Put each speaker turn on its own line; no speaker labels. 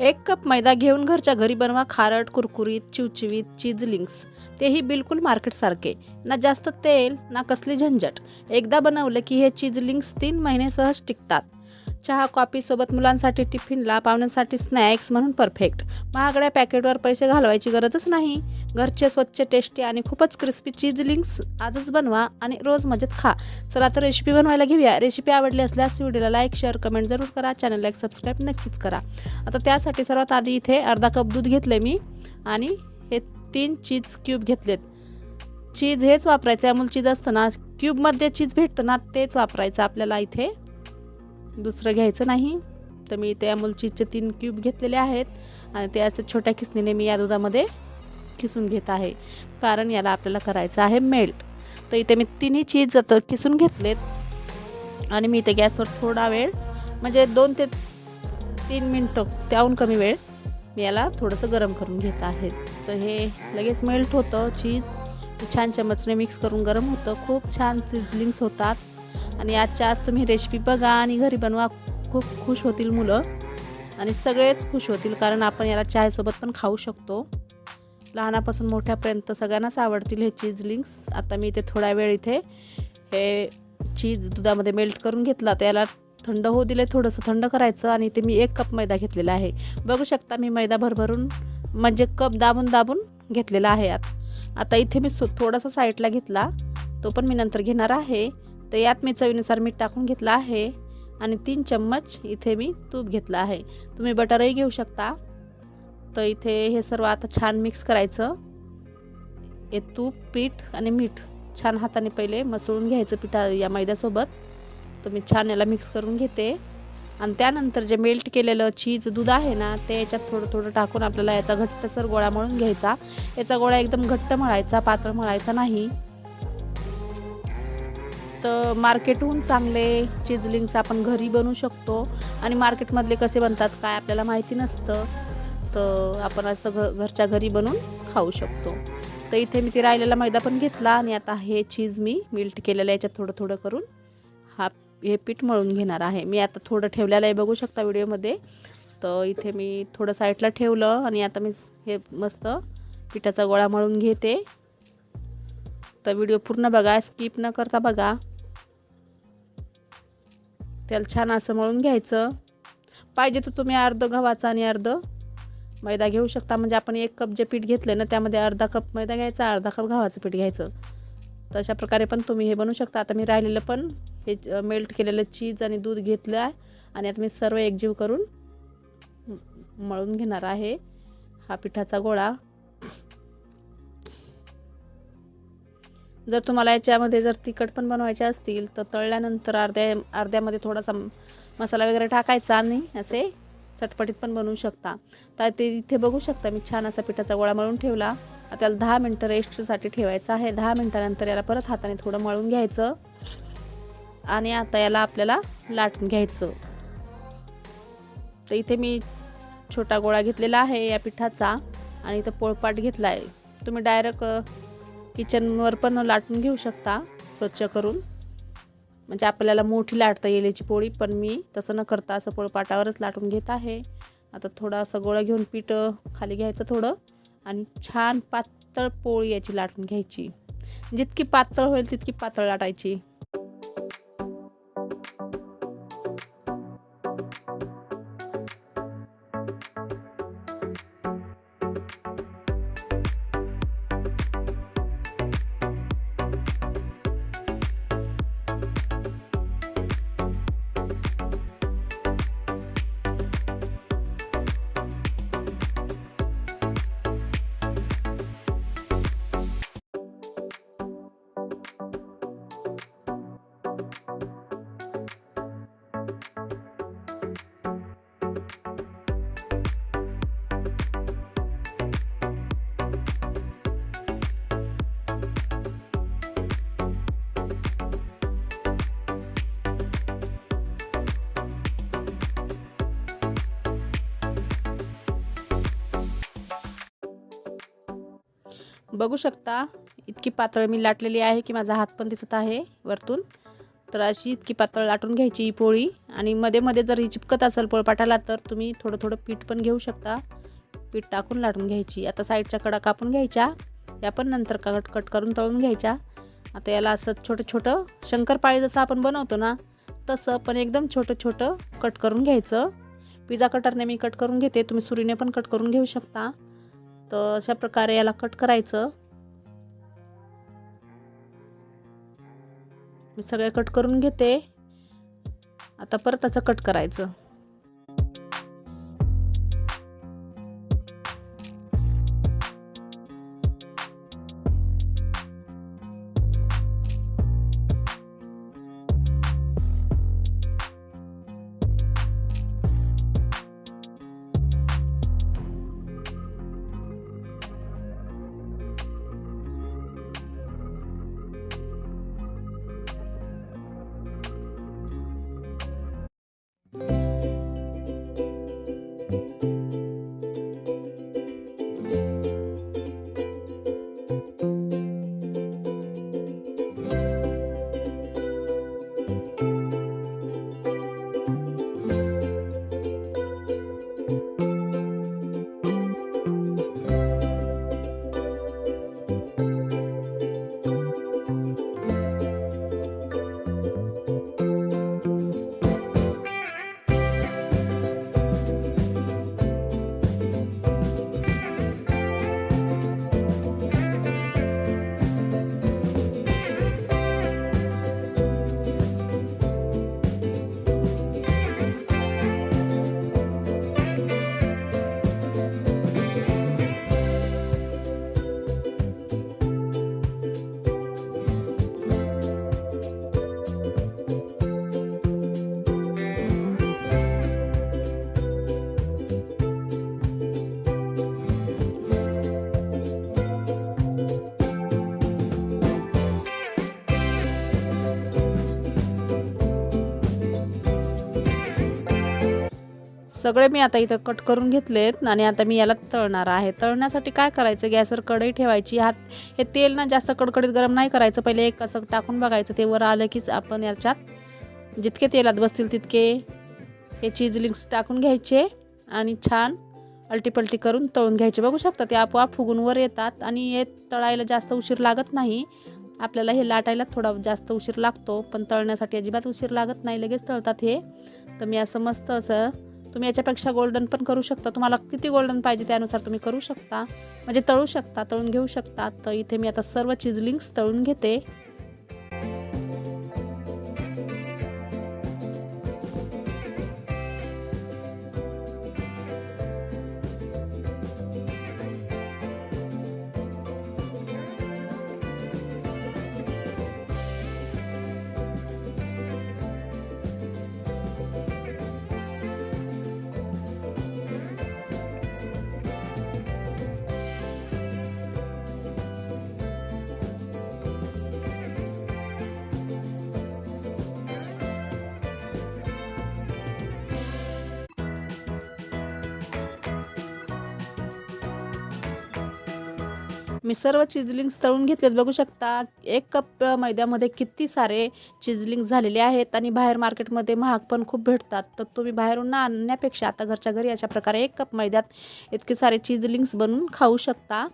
एक कप मैदा घेऊन घरच्या घरी बनवा खारट कुरकुरीत चिवचिवीत चीज लिंक्स तेही बिलकुल मार्केटसारखे. ना जास्त तेल ना कसली झंझट. एकदा बनवलं की हे चीज तीन महिने सहज टिकतात. चहा कॉफीसोबत मुलांसाठी टिफिनला पाहुण्यांसाठी स्नॅक्स म्हणून परफेक्ट. महागड्या पॅकेटवर पैसे घालवायची गरजच नाही. घरचे स्वच्छ टेस्टी आणि खूपच क्रिस्पी चीज लिंक्स आजच बनवा आणि रोज मजेत खा. चला तर रेसिपी बनवायला घेऊया. रेसिपी आवडली असल्यास व्हिडिओला लाईक शेअर कमेंट जरूर करा. चॅनलला एक सबस्क्राईब नक्कीच करा. आता त्यासाठी सर्वात आधी इथे अर्धा कप दूध घेतलं मी आणि हे तीन चीज क्यूब घेतलेत. चीज हेच वापरायचं. अमूल चीज असतं ना क्यूबमध्ये चीज भेटतं ना तेच वापरायचं आपल्याला इथे. दुसरं घ्यायचं नाही. तर मी त्या अमूल चीजचे तीन क्यूब घेतलेले आहेत आणि ते असं छोट्या किसणीने मी या दुधामध्ये किसून घेत आहे. कारण याला आपल्याला करायचं आहे मेल्ट. तर इथे मी तिन्ही चीज आता किसून घेतलेत. आणि मी इथे गॅसवर थोडा वेळ म्हणजे दोन ते तीन मिनटं त्याहून कमी वेळ मी याला थोडंसं गरम करून घेत आहे. तर हे लगेच मेल्ट होतं चीज. छान चमचने मिक्स करून गरम होतं. खूप छान चिजलिंग्स होतात. आणि आजच्या आज तुम्ही रेसिपी बघा आणि घरी बनवा. खूप खुश होतील मुलं. आणि सगळेच खुश होतील कारण आपण याला चायसोबत पण खाऊ शकतो. लहानापासून मोठ्यापर्यंत सगळ्यांनाच आवडतील हे चीज लिंक्स आता मी इथे थोडा वेळ इथे हे चीज दुधामध्ये मेल्ट करून घेतला. तर याला थंड होऊ दिले थोडंसं थंड करायचं आणि ते मी एक कप मैदा घेतलेला आहे. बघू शकता मी मैदा भरभरून म्हणजे कप दाबून दाबून घेतलेला आहे आत आता इथे मी सो थोडासा साईडला घेतला. तो पण मी नंतर घेणार आहे. तर यात मी चवीनुसार मीठ टाकून घेतलं आहे. आणि तीन चम्मच इथे मी तूप घेतलं आहे. तुम्ही बटरही घेऊ शकता. तर इथे हे सर्व आता छान मिक्स करायचं. हे तूप पीठ आणि मीठ छान हाताने पहिले मसळून घ्यायचं पिठा या मैद्यासोबत. तर मी छान याला मिक्स करून घेते. आणि त्यानंतर जे मेल्ट केलेलं चीज दूध आहे ना ते याच्यात थोडं थोडं टाकून आपल्याला याचा घट्टसर गोळा मळून घ्यायचा. याचा गोळा एकदम घट्ट मळायचा पातळ मळायचा नाही. तर मार्केटहून चांगले चिजलिंग्स आपण घरी बनवू शकतो. आणि मार्केटमधले कसे बनतात काय आपल्याला माहिती नसतं तर आपण असं घ घरच्या घरी बनवून खाऊ शकतो. तर इथे मी ते राहिलेला मैदा पण घेतला आणि आता हे चीज मी मिल्ट केलेलं याच्यात थोडं थोडं करून. हा हे पीठ मळून घेणार आहे. मी आता थोडं ठेवलेलं आहे बघू शकता व्हिडिओमध्ये. तर इथे मी थोडं साईडला ठेवलं आणि आता मी हे मस्त पिठाचा गोळा मळून घेते. तर व्हिडिओ पूर्ण बघा स्किप न करता बघा. त्याला छान असं मळून घ्यायचं. पाहिजे तर तुम्ही अर्ध गव्हाचा आणि अर्ध मैदा घेऊ शकता. म्हणजे आपण एक कप जे पीठ घेतलं ना त्यामध्ये अर्धा कप मैदा घ्यायचा अर्धा कप गव्हाचं पीठ घ्यायचं. तशा प्रकारे पण तुम्ही हे बनवू शकता. आता मी राहिलेलं पण हे मेल्ट केलेलं चीज आणि दूध घेतलं आहे. आणि आता मी सर्व एकजीव करून मळून घेणार आहे. हा पिठाचा गोळा. जर तुम्हाला याच्यामध्ये जर तिखट पण बनवायचे असतील तर तळल्यानंतर अर्ध्या अर्ध्यामध्ये थोडासा मसाला वगैरे टाकायचा आणि असे चटपटीत पण बनवू शकता. तर ते इथे बघू शकता मी छान असा पिठाचा गोळा मळून ठेवला. आता त्याला दहा मिनटं रेस्टसाठी ठेवायचं आहे. दहा मिनटानंतर याला परत हाताने थोडं मळून घ्यायचं आणि आता याला आपल्याला लाटून घ्यायचं. तर इथे मी छोटा गोळा घेतलेला आहे या पिठाचा आणि इथं पोळपाट घेतला आहे तुम्ही डायरेक्ट किचनवर पण लाटून घेऊ शकता स्वच्छ करून. म्हणजे आपल्याला मोठी लाटता येईल याची पोळी पण मी तसं न करता असं पोळपाटावरच लाटून घेत आहे. आता थोडा असं गोळा घेऊन पीठ खाली घ्यायचं थोडं आणि छान पातळ पोळी याची लाटून घ्यायची. जितकी पातळ होईल तितकी पातळ लाटायची. बघू शकता इतकी पातळ मी लाटलेली आहे की माझा हात पण दिसत आहे वरतून. तर अशी इतकी पातळ लाटून घ्यायची ही पोळी. आणि मध्ये मध्ये जर ही चिपकत असेल पोळपाटाला तर तुम्ही थोडं थोडं पीठ पण घेऊ शकता. पीठ टाकून लाटून घ्यायची. आता साईडच्या कडा कापून घ्यायच्या. या पण नंतर कट कट करून तळून घ्यायच्या. आता याला असं छोटं छोटं शंकरपाळी जसं आपण बनवतो ना तसं पण एकदम छोटं छोटं कट करून घ्यायचं. पिझ्झा कटरने मी कट करून घेते. तुम्ही सुरीने पण कट करून घेऊ शकता. तर अशा प्रकारे याला कट करायचं. मी सगळे कट करून घेते. आता परत असं कट करायचं. सगळे मी आता इथं कट करून घेतलेत आणि आता मी याला तळणार आहे. तळण्यासाठी काय करायचं? गॅसवर कढई ठेवायची. हात हे तेल ना जास्त कडकडीत गरम नाही करायचं. पहिले एक असं टाकून बघायचं. ते वर आलं कीच आपण याच्यात जितके तेलात बसतील तितके हे चीज लिंक्स टाकून घ्यायचे आणि छान अल्टीपल्टी करून तळून घ्यायचे. बघू शकता ते आपोआप फुगून वर येतात आणि हे तळायला जास्त उशीर लागत नाही. आपल्याला हे लाटायला थोडा जास्त उशीर लागतो पण तळण्यासाठी अजिबात उशीर लागत नाही. लगेच तळतात हे. तर मी असं मस्त असं तुम्ही याच्यापेक्षा गोल्डन पण करू शकता. तुम्हाला किती गोल्डन पाहिजे त्यानुसार तुम्ही करू शकता. म्हणजे तळू शकता तळून घेऊ शकता. तर इथे मी आता सर्व चिजलिंग्स तळून घेते. मी सर्व चिजलिंग्स तळून घेतलेत. बघू शकता एक कप मैद्यामध्ये किती सारे चिजलिंग्स झालेले आहेत आणि बाहेर मार्केटमध्ये महाग पण खूप भेटतात. तर तुम्ही बाहेरून ना आणण्यापेक्षा आता घरच्या घरी अशा प्रकारे एक कप मैद्यात इतके सारे चिजलिंग्स बनवून खाऊ शकता.